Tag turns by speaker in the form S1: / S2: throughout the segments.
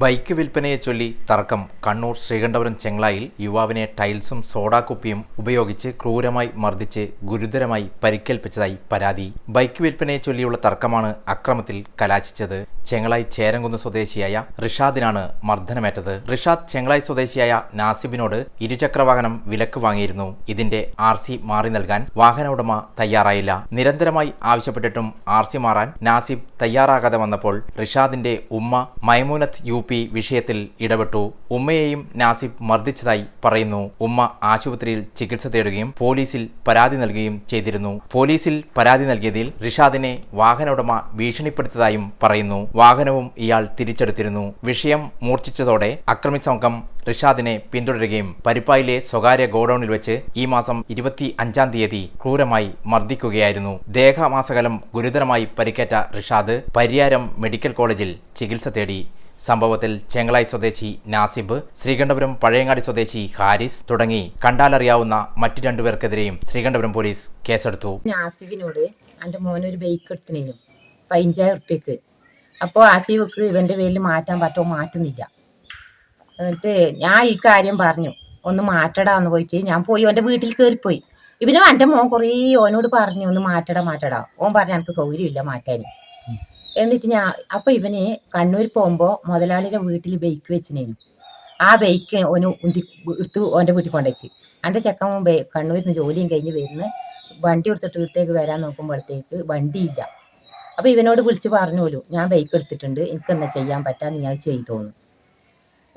S1: Bike വിൽപ്പനയെ ചൊല്ലി തർക്കം. കണ്ണൂർ ശ്രീകണ്ഠപുരം ചെങ്ങളായിൽ യുവാവിനെ ടൈൽസും സോഡാക്കുപ്പിയും ഉപയോഗിച്ച് ക്രൂരമായി മർദ്ദിച്ച് ഗുരുതരമായി പരിക്കേൽപ്പിച്ചതായി പരാതി. ബൈക്ക് വിൽപ്പനയെ ചൊല്ലിയുള്ള തർക്കമാണ് അക്രമത്തിൽ കലാശിച്ചത്. ചെങ്ങളായി ചേരംകുന്ന് സ്വദേശിയായ റിഷാദിനാണ് മർദ്ദനമേറ്റത്. റിഷാദ് ചെങ്ങളായി സ്വദേശിയായ നാസിബിനോട് ഇരുചക്രവാഹനം വിലക്ക് വാങ്ങിയിരുന്നു. ഇതിന്റെ ആർ സി മാറി നൽകാൻ വാഹന ഉടമ തയ്യാറായില്ല. നിരന്തരമായി ആവശ്യപ്പെട്ടിട്ടും ആർ സി മാറാൻ നാസിബ് തയ്യാറാകാതെ വന്നപ്പോൾ റിഷാദിന്റെ ഉമ്മ മൈമൂനത്ത് യു പി വിഷയത്തിൽ ഇടപെട്ടു. ഉമ്മയെയും നാസിബ് മർദ്ദിച്ചതായി പറയുന്നു. ഉമ്മ ആശുപത്രിയിൽ ചികിത്സ തേടുകയും പോലീസിൽ പരാതി നൽകുകയും ചെയ്തിരുന്നു. പോലീസിൽ പരാതി നൽകിയതിൽ റിഷാദിനെ വാഹന ഉടമ ഭീഷണിപ്പെടുത്തതായും പറയുന്നു. വാഹനവും ഇയാൾ തിരിച്ചെടുത്തിരുന്നു. വിഷയം മൂർച്ഛിച്ചതോടെ അക്രമി സംഘം റിഷാദിനെ പിന്തുടരുകയും പരിപ്പായിലെ സ്വകാര്യ ഗോഡൌണിൽ വെച്ച് ഈ മാസം ഇരുപത്തി അഞ്ചാം തീയതി ക്രൂരമായി മർദ്ദിക്കുകയായിരുന്നു. ദേഹമാസകലം ഗുരുതരമായി പരിക്കേറ്റ റിഷാദ് പരിയാരം മെഡിക്കൽ കോളേജിൽ ചികിത്സ തേടി. സംഭവത്തിൽ ചെങ്ങളായി സ്വദേശി നാസിബ് ശ്രീകണ്ഠപുരം പഴയങ്ങാടി സ്വദേശി ഹാരിസ് തുടങ്ങി കണ്ടാലറിയാവുന്ന മറ്റു രണ്ടുപേർക്കെതിരെയും ശ്രീകണ്ഠപുരം പോലീസ് കേസെടുത്തു.
S2: നാസിബിനോട് എന്റെ മോനൊരു ബൈക്ക് എടുത്തിനു പതിനഞ്ചായിരം ഉറുപ്പ്യക്ക്. അപ്പോൾ ആസിഫക്ക് ഇവന്റെ പേരിൽ മാറ്റാൻ പറ്റുമോ മാറ്റുന്നില്ല. എന്നിട്ട് ഞാൻ ഈ കാര്യം പറഞ്ഞു. ഒന്ന് മാറ്റടാന്ന് പോയിട്ട് ഞാൻ പോയി. ഓന്റെ വീട്ടിൽ കയറിപ്പോയി ഇവനും എന്റെ മോൻ കുറേ ഓനോട് പറഞ്ഞു ഒന്ന് മാറ്റടാ മാറ്റടാ. ഓൻ പറഞ്ഞു എനിക്ക് സൗകര്യമില്ല മാറ്റാൻ എന്നിട്ട് ഞാൻ അപ്പം ഇവന് കണ്ണൂർ പോകുമ്പോൾ മുതലാളിയുടെ വീട്ടിൽ ബൈക്ക് വെച്ചിനേനു. ആ ബൈക്ക് ഓന് ഉന്തി എടുത്ത് ഓന്റെ വീട്ടിൽ കൊണ്ടുവച്ച്. എന്റെ ചെക്കൻ കണ്ണൂരിന്ന് ജോലിയും കഴിഞ്ഞ് വരുന്ന. വണ്ടി എടുത്തിട്ട് വീട്ടിലേക്ക് വരാൻ നോക്കുമ്പോഴത്തേക്ക് വണ്ടിയില്ല. അപ്പോൾ ഇവനോട് വിളിച്ച് പറഞ്ഞോലു ഞാൻ ബൈക്ക് എടുത്തിട്ടുണ്ട് എനിക്ക് എന്താ ചെയ്യാൻ പറ്റാന്ന് ഞാൻ ചെയ്തോന്നു.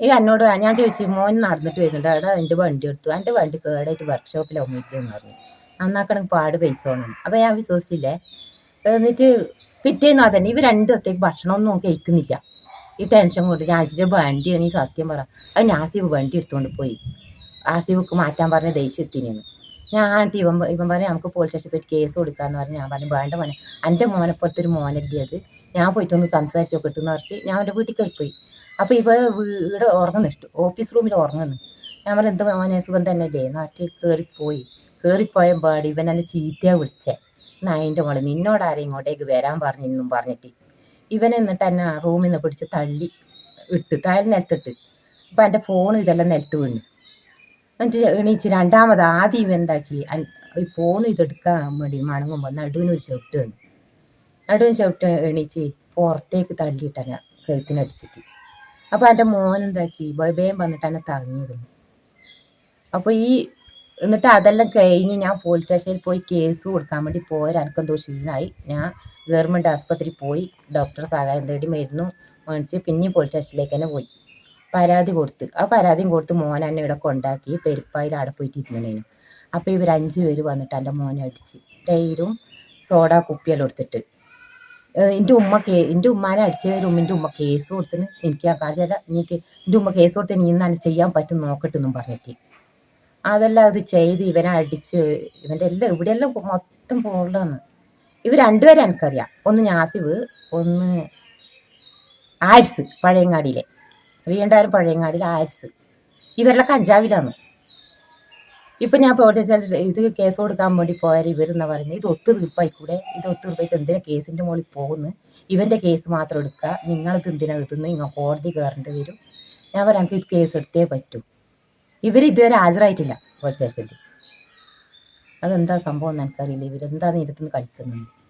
S2: ഈ എന്നോട് ഞാൻ ചോദിച്ചു മോൻ നടന്നിട്ട് വരുന്നുണ്ട് അവിടെ എന്റെ വണ്ടി എടുത്തു എന്റെ വണ്ടി കേടായിട്ട് വർക്ക്ഷോപ്പിൽ ഒന്നിട്ടെന്ന് പറഞ്ഞു. നന്നാക്കണമെങ്കിൽ പാട് പൈസ വേണം. അത് ഞാൻ വിശ്വസിച്ചില്ലേ? എന്നിട്ട് പിറ്റേന്ന് അതന്നെ ഇവ രണ്ട് ദിവസത്തേക്ക് ഭക്ഷണമൊന്നും കഴിക്കുന്നില്ല. ഈ ടെൻഷൻ കൊണ്ട് ഞാൻ ചോദിച്ച വണ്ടിയാണ് ഈ സത്യം പറ. അത് നാസിബ് വണ്ടി എടുത്തുകൊണ്ട് പോയി. ആസിബുക്ക് മാറ്റാൻ പറഞ്ഞ ദേഷ്യത്തിനെന്ന് ഞാൻ ഇവൻ ഇവൻ പറഞ്ഞ് നമുക്ക് പോലീസ് സ്റ്റേഷനിൽ പോയിട്ട് കേസ് കൊടുക്കാന്ന് പറഞ്ഞു ഞാൻ പറഞ്ഞു വേണ്ട മോനെ എന്റെ മോനെപ്പോലത്തെ ഒരു മോനല്ലേ അത്? ഞാൻ പോയിട്ടൊന്ന് സംസാരിച്ചു നോക്കട്ടെ എന്ന് പറഞ്ഞ് ഞാൻ എന്റെ വീട്ടിൽ പോയി. അപ്പോൾ ഇവ വീട് ഉറങ്ങുന്നു ഇഷ്ടം. ഓഫീസ് റൂമിൽ ഉറങ്ങുന്നു. ഞാൻ പറഞ്ഞു എന്താ മോനെ സുഖം തന്നെ അല്ലേ? നാട്ടിൽ കയറിപ്പോയി കയറിപ്പോയ പാടി ഇവൻ എന്നെ ചീത്തയാ വിളിച്ചേ. നായിന്റെ മോളെ നിന്നോട് ആരെയും ഇങ്ങോട്ടേക്ക് വരാൻ പറഞ്ഞെന്നും പറഞ്ഞിട്ട്? ഇവൻ എന്നിട്ട് എന്നെ റൂമിൽ നിന്ന് പിടിച്ച് തള്ളി ഇട്ട് താഴെ നിലത്തിട്ട്. അപ്പം എന്റെ ഫോൺ ഇതെല്ലാം നിലത്ത് വീണു. എന്നിട്ട് എണീച്ച് രണ്ടാമത് ആദ്യം ഇവൻ എന്താക്കി? ഈ ഫോൺ ഇതെടുക്കാൻ വേണ്ടി മണങ്ങുമ്പോൾ നടുവിനൊരു ചവിട്ട് വന്നു. നടുവിന് ചവിട്ട് എണീച്ച് പുറത്തേക്ക് തള്ളിയിട്ടാണ് കഴുത്തിനടിച്ചിട്ട് അപ്പോൾ എന്റെ മോൻ എന്താക്കി? വേഗം വന്നിട്ട് എന്നെ തങ്ങിയിരുന്നു അപ്പോൾ ഈ എന്നിട്ട് അതെല്ലാം കഴിഞ്ഞ് ഞാൻ പോലീസ് സ്റ്റേഷനിൽ പോയി കേസ് കൊടുക്കാൻ വേണ്ടി പോയാൽ എനിക്കെന്തോ ക്ഷീണമായി ഞാൻ ഗവൺമെന്റ് ആസ്പത്രിയിൽ പോയി. ഡോക്ടർ സഹായം തേടി മരുന്നു മേടിച്ച് പിന്നെയും പോലീസ് സ്റ്റേഷനിലേക്ക് തന്നെ പോയി. പരാതി കൊടുത്ത് ആ പരാതിയും കൊടുത്ത് മോൻ എന്നെ ഇവിടെ കൊണ്ടാക്കി പെരുപ്പായിൽ അവിടെ പോയിട്ട് ഇരുന്നേനു അപ്പോൾ ഇവർ അഞ്ച് പേര് വന്നിട്ട് എന്റെ മോനെ അടിച്ച് തൈരും സോഡ കുപ്പിയെല്ലാം എടുത്തിട്ട്. എന്റെ ഉമ്മ കേ എന്റെ ഉമ്മാനെ അടിച്ചവരും എന്റെ ഉമ്മ കേസ് കൊടുത്തിന്. എനിക്ക് ആ കാഴ്ചയല്ല എനിക്ക് എന്റെ ഉമ്മ കേസ് കൊടുത്ത് നീ ഇന്നാണ് ചെയ്യാൻ പറ്റും നോക്കട്ടെന്നും പറഞ്ഞിട്ട്. അതെല്ലാം അത് ചെയ്ത് ഇവനെ അടിച്ച് ഇവന്റെ എല്ലാം ഇവിടെയെല്ലാം മൊത്തം പോകണമെന്ന് ഇവർ രണ്ടുപേരെ എനിക്കറിയാം. ഒന്ന് ഞാസിവ് ഒന്ന് ആരിസ് പഴയങ്ങാടിയിലെ. ശ്രീകണ്ഠാരം പഴയങ്ങാടിയിലെ ആരിസ്. ഇവരെല്ലാം കഞ്ചാവിലാണ് ഇപ്പം ഞാൻ പോലീസ് ഇത് കേസ് കൊടുക്കാൻ വേണ്ടി പോയാൽ ഇവരെന്നാ പറയുന്നത് ഇത് ഒത്തു തീർപ്പായിക്കൂടെ? ഇത് ഒത്തു തീർപ്പായിട്ട് എന്തിനാ കേസിന്റെ മുകളിൽ പോകുന്നു? ഇവന്റെ കേസ് മാത്രം എടുക്കുക നിങ്ങളിത് എന്തിനാ എത്തുന്നു നിങ്ങൾ കോടതി കയറേണ്ടി വരും. ഞാൻ പറയാം ഇത് കേസ് എടുത്തേ പറ്റൂ. ഇവർ ഇതുവരെ ഹാജരായിട്ടില്ല പോലീസ് അതെന്താ സംഭവം എന്ന് എനിക്കറിയില്ല. ഇവരെന്താ നേരത്തുനിന്ന് കളിക്കുന്നത്